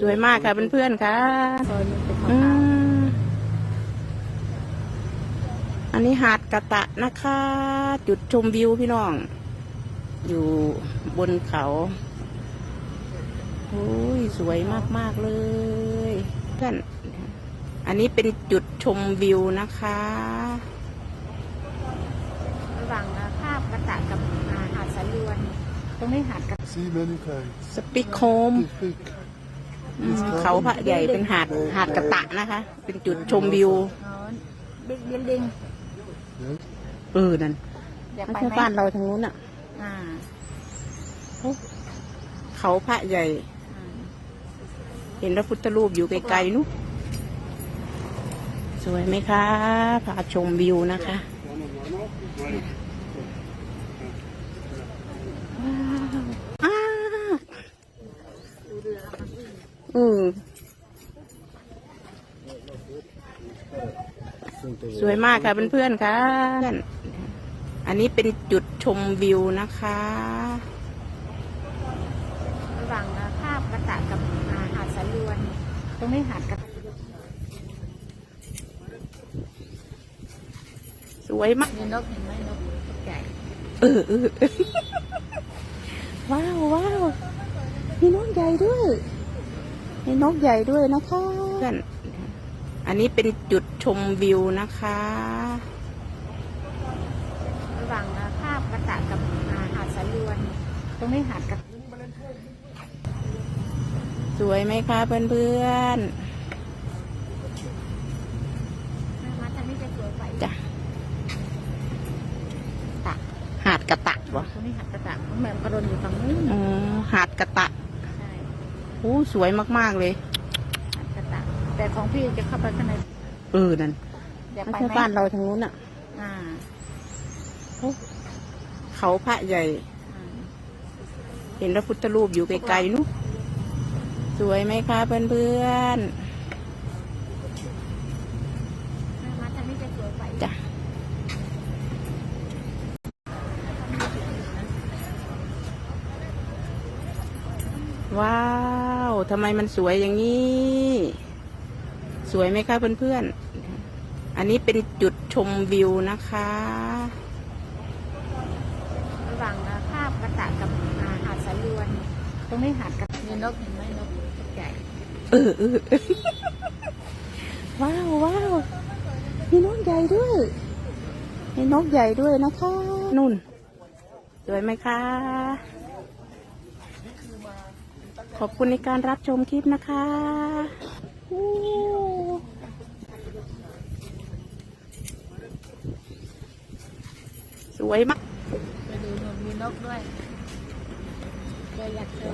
สวยมากค่ะเพื่อนๆค่ะซอยมันเป็นขาวอืมอันนี้หาดกะตะนะคะ จุดชมวิวพี่น้อง อยู่บนเขาโอ้ยสวยมากๆเลยเพื่อนอันนี้เป็นจุดชมวิวนะคะๆระหว่างภาพกระตะกับหาดสายลวน ตรงนี้หาดกระ See many kinds. สปิกโคม Big, big. อืมเขาพระใหญ่เป็นหาดหาดกะตะนะคะ เป็นจุดชมวิวอ๋อบิ๊กบิลดิ้ง Yes. เออ นั่นอยากไม่ไปใช่ไหมบ้านเราทางนู้นอะ อ่าเขาพระใหญ่ อ่า เห็นพระพุทธรูปอยู่ไกลๆนู้นสวยไหมคะพาชมวิวนะคะว้าวอ้าว อืมสวยมากค่ะเพื่อนๆค่ะ อันนี้เป็นจุดชมวิวนะคะ ระหว่างภาพกระตะกับหาดสายลวน ตรงนี้หาดกระตะสวยมากมีนกเห็นไหมนกใหญ่เออเออเออว้าวว้าวมีนกใหญ่ด้วย มีนกใหญ่ด้วยนะคะเพื่อนอันนี้เป็นจุดชมวิวนะคะ ระหว่างภาพกระตะกับหาดสายลวน ตรงนี้หาดกระสวยไหมคะเพื่อนเพื่อนมาทางนี้จะสวยไปๆจ้ะตะหาดกระตะวะตรงนี้หาดกระตะแหม่มกระโดนอยู่ฝั่งนู้นอ๋อหาดกระตะใช่ โอ้สวยมากๆเลยหาดกระตะแต่ของพี่จะเข้าไปข้างในเออนั่นอยากไม่ไปใช่ไหมบ้านเราทางนู้นอะ อ่าเขาพระใหญ่ อ่า เห็นพระพุทธรูปอยู่ไกลๆนู้นสวยไหมคะเพื่อนม ว้าวทำไมมันสวยอย่างนี้ สวยไหมคะเพื่อนๆ อันนี้เป็นจุดชมวิวนะคะระหว่างภาพกระตะกับหาดสายลวน ตรงนี้หาดกระมีนกเห็นไหมนกใหญ่เออเออเออว้าวว้าวมีนกใหญ่ด้วยมีนกใหญ่ด้วยนะคะนุ่นสวยไหมคะ ขอบคุณในการรับชมคลิปนะคะอู้สวยมากไปดูหนุนมีนกด้วยเจออยากเจอ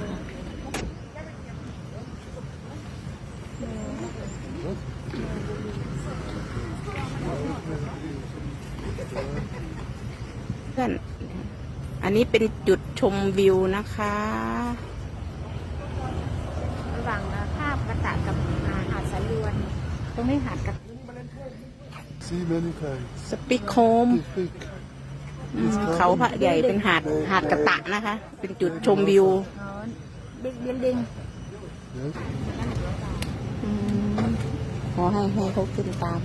เพื่อน อันนี้เป็นจุดชมวิวนะคะ ระหว่างภาพกระตะกับหาดสายลวน ตรงนี้หาดกระ See many kinds. สปิกโคม Big, big. อืมเขาพระใหญ่เป็นหาดหาดกระตะนะคะ เป็นจุดชมวิวอ๋อบิ๊กบิลดิ้ง Yes. อืมขอให้ให้เขาขึ้นตาม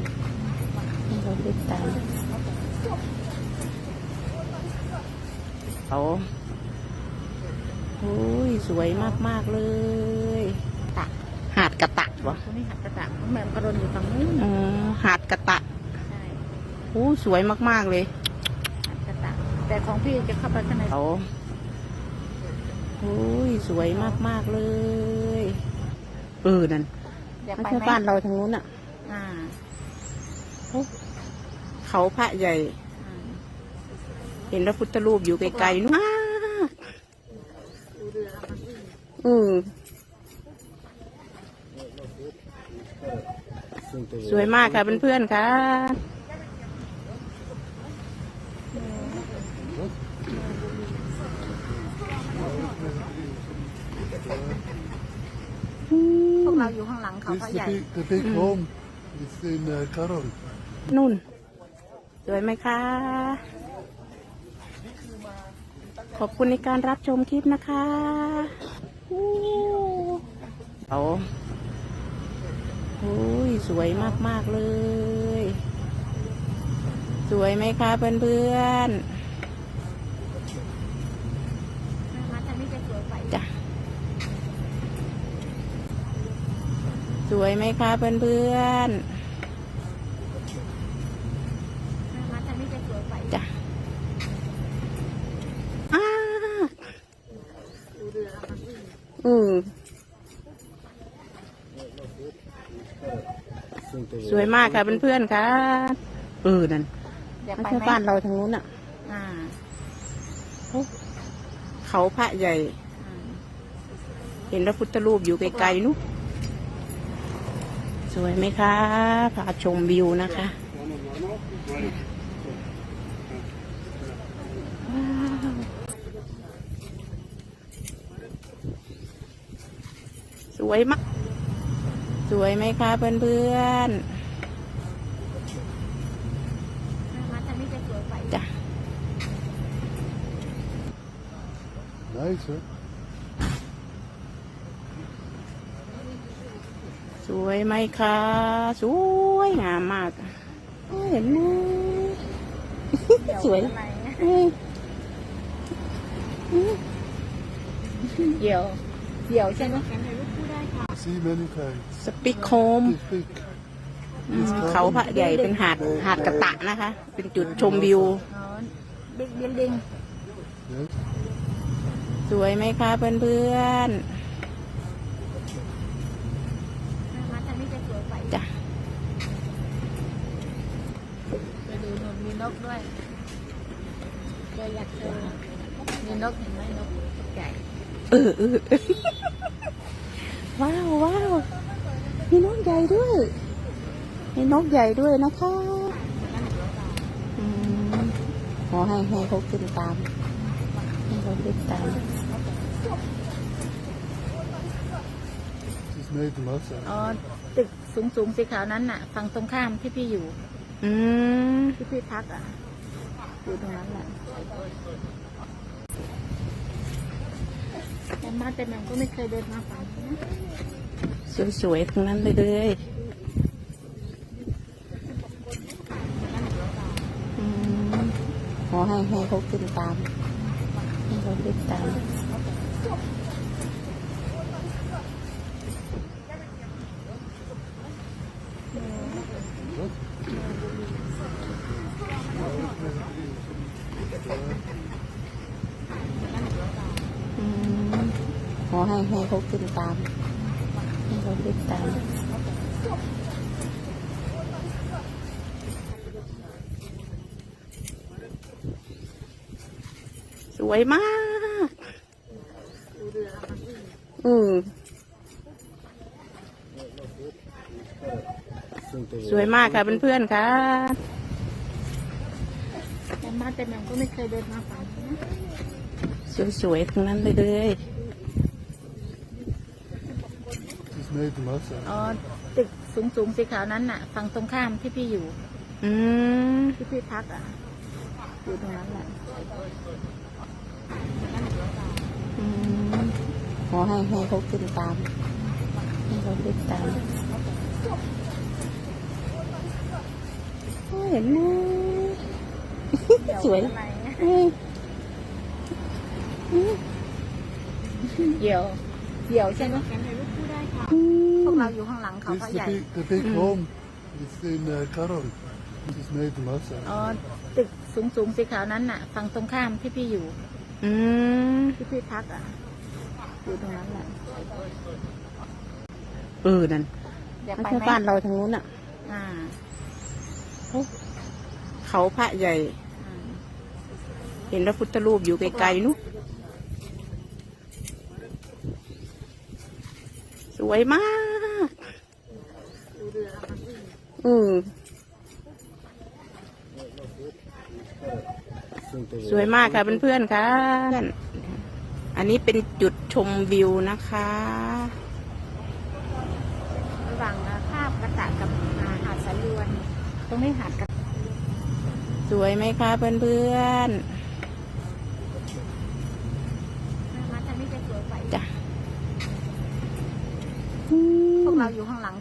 ให้เขาขึ้นตามเขา โอ้ยสวยมากๆเลยตะหาดกระตะวะตรงนี้หาดกระตะแหม่มกระโดนอยู่ฝั่งนู้นอ๋อหาดกระตะใช่โอ้สวยมากๆเลยหาดกระตะแต่ของพี่จะเข้าไปข้างในเขาโอ้ยสวยมากๆเลยเออนั่นอยากไม่ไปใช่ไหมบ้านเราทางนู้นอะอ่าเขาพระใหญ่อ่าเห็นพระพุทธรูปอยู่ไกลๆนู้นอ้า ดูเรือมัน อืมสวยมากค่ะเพื่อนๆค่ะพวกเราอยู่ข้างหลังเขา This พระ is ใหญ่ the big, the big home. It's in uh, Karol. นุ่น สวยไหมคะ ขอบคุณในการรับชมคลิปนะคะโอ้ เขาโอ้ยสวยมากๆเลย สวยไหมคะเพื่อนมาทางนี้จะสวยไปๆจ้ะสวยไหมคะเพื่อนม อืมสวยมากค่ะเพื่อนๆค่ะเออนั่นเดี๋ยวไม่ไปใช่ไหมบ้านเราทางนู้นอะ อ่าเขาพระใหญ่ อ่า เห็นพระพุทธรูปอยู่ไกลๆนู้นสวยไหมคะพาชมวิวนะคะว้ สวยมาก สวยไหมคะเพื่อนมาทางนี้จะสวยไปๆจ้ะ Nice, huh? สวยไหมคะ สวยงามมากเอ้ยเห็นไหมสวยอะไรนะเอ้ยเดี๋ยว เดี๋ยวใช่ไหม See many kinds. สปิกโคม Big, big. อืมเขาพระใหญ่เป็นหาดหาดกระตะนะคะ เป็นจุดชมวิวอ๋อบิ๊กบิลดิ้ง Yes. สวยไหมคะเพื่อนมาทางนี้จะสวยไปๆจ้ะไปดูหนุนมีนกด้วยเจออยากเจอมีนกเห็นไหมนกใหญ่ เออเออเออ ว้าวว้าวมีนกใหญ่ด้วยมีนกใหญ่ด้วยนะคะอืมขอให้ให้เขาขึ้นตามให้เขาขึ้นตาม She's made lots of. อ๋อตึกสูงสูงๆสีขาวนั้นน่ะ ฝั่งตรงข้ามที่พี่อยู่ อืม ที่พี่พักอะ อยู่ตรงนั้นแหละ แต่มาแต่แม่ก็ไม่เคยเดินมาฝั่งนี้นะสวยๆทั้งนั้นเลยเลยขอให้ให้เขาขึ้นตาม ให้เขาขึ้นตาม อืม ขอให้ให้เขาขึ้นตาม ให้เขาขึ้นตามสวยมากดูเรือมันอืมสวยมากค่ะเพื่อนๆค่ะแต่มาแต่แม่ก็ไม่เคยเดินมาฝั่งนี้นะสวยๆทั้งนั้นเลยเลย อ๋อตึกสูงสูงๆสีขาวนั้นน่ะ ฝั่งตรงข้ามที่พี่อยู่ อืม ที่พี่พักอะ อยู่ตรงนั้นแหละ อืมขอให้ให้เขาขึ้นตามให้เขาขึ้นตามเอ้ยเห็นไหม สวยอะไรนะเอ้ยเดี๋ยวเดี๋ยวใช่ไหมอื พวกมเราอยู่ข้างหลังเขา This พระ is ให the ญ่ big, the big home. It's in uh, Karol. She's made lots of. อ๋อ ตึกสูงสูงๆสีขาวนั้นน่ะ ฝั่งตรงข้ามที่พี่อยู่ อืม ที่พี่พักอะ อยู่ตรงนั้นแหละ เออ นั่นเดี๋ยวไม่ไปใช่ไหมบ้านเราทางนู้นอะ อ่าเขาพระใหญ่ อ่าเห็นพระพุทธรูปอยู่ไกลๆนู้น สวยมากดูเรือมันอืมสวยมากค่ะเพื่อนๆค่ะ อันนี้เป็นจุดชมวิวนะคะ ระหว่างภาพกระตะกับหาดสายลวน ตรงนี้หาดกระสวยไหมคะเพื่อนมาทางนี้จะสวยไปๆ พวกเราอยู่ข้างหลัง